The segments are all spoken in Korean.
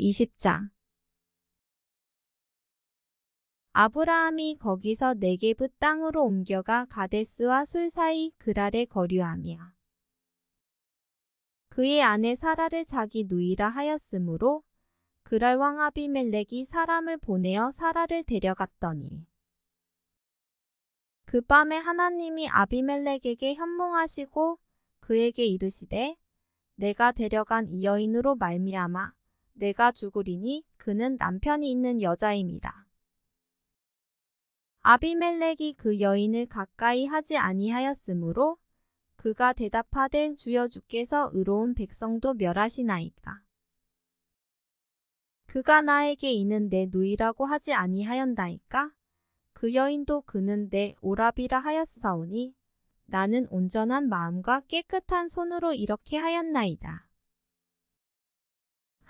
20장 아브라함이 거기서 네게브 땅으로 옮겨가 가데스와 술 사이 그랄에 거류하며 그의 아내 사라를 자기 누이라 하였으므로 그랄 왕 아비멜렉이 사람을 보내어 사라를 데려갔더니 그 밤에 하나님이 아비멜렉에게 현몽하시고 그에게 이르시되 내가 데려간 이 여인으로 말미암아 내가 죽으리니 그는 남편이 있는 여자입니다. 아비멜렉이 그 여인을 가까이 하지 아니하였으므로 그가 대답하되 주여 주께서 의로운 백성도 멸하시나이까. 그가 나에게 이는 내 누이라고 하지 아니하였나이까? 그 여인도 그는 내 오랍이라 하였사오니 나는 온전한 마음과 깨끗한 손으로 이렇게 하였나이다.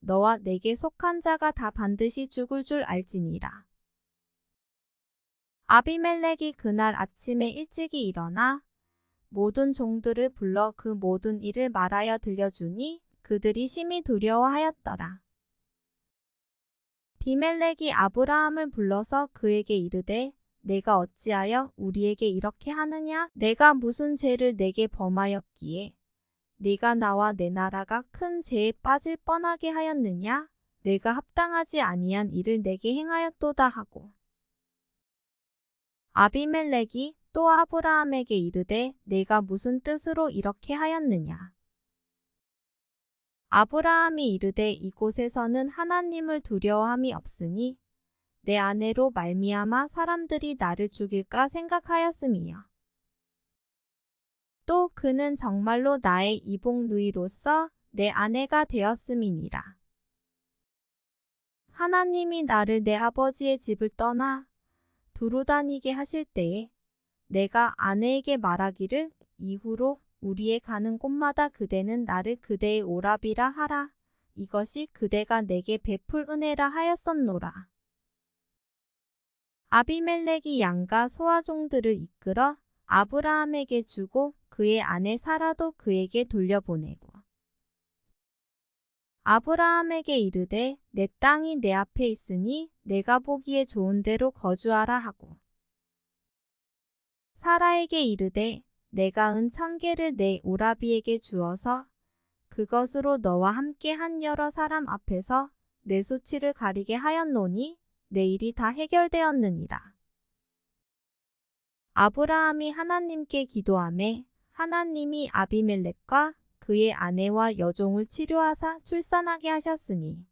너와 내게 속한 자가 다 반드시 죽을 줄 알지니라. 아비멜렉이 그날 아침에 일찍이 일어나 모든 종들을 불러 그 모든 일을 말하여 들려주니 그들이 심히 두려워하였더라. 비멜렉이 아브라함을 불러서 그에게 이르되 내가 어찌하여 우리에게 이렇게 하느냐? 내가 무슨 죄를 내게 범하였기에 네가 나와 내 나라가 큰 죄에 빠질 뻔하게 하였느냐? 내가 합당하지 아니한 일을 내게 행하였도다 하고 아비멜렉이 또 아브라함에게 이르되 내가 무슨 뜻으로 이렇게 하였느냐? 아브라함이 이르되 이곳에서는 하나님을 두려워함이 없으니 내 아내로 말미암아 사람들이 나를 죽일까 생각하였음이요. 또 그는 정말로 나의 이복 누이로서 내 아내가 되었음이니라. 하나님이 나를 내 아버지의 집을 떠나 두루 다니게 하실 때에 내가 아내에게 말하기를 이후로 우리의 가는 곳마다 그대는 나를 그대의 오랍이라 하라. 이것이 그대가 내게 베풀 은혜라 하였었노라. 아비멜렉이 양가 소아종들을 이끌어 아브라함에게 주고 그의 아내 사라도 그에게 돌려보내고 아브라함에게 이르되 내 땅이 내 앞에 있으니 내가 보기에 좋은 대로 거주하라 하고 사라에게 이르되 내가 은 천 개를 내 오라비에게 주어서 그것으로 너와 함께 한 여러 사람 앞에서 내 수치를 가리게 하였노니 내 일이 다 해결되었느니라. 아브라함이 하나님께 기도함에 하나님이 아비멜렉과 그의 아내와 여종을 치료하사 출산하게 하셨으니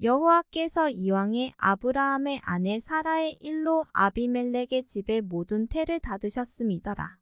여호와께서 이왕에 아브라함의 아내 사라의 일로 아비멜렉의 집에 모든 태를 닫으셨음이더라.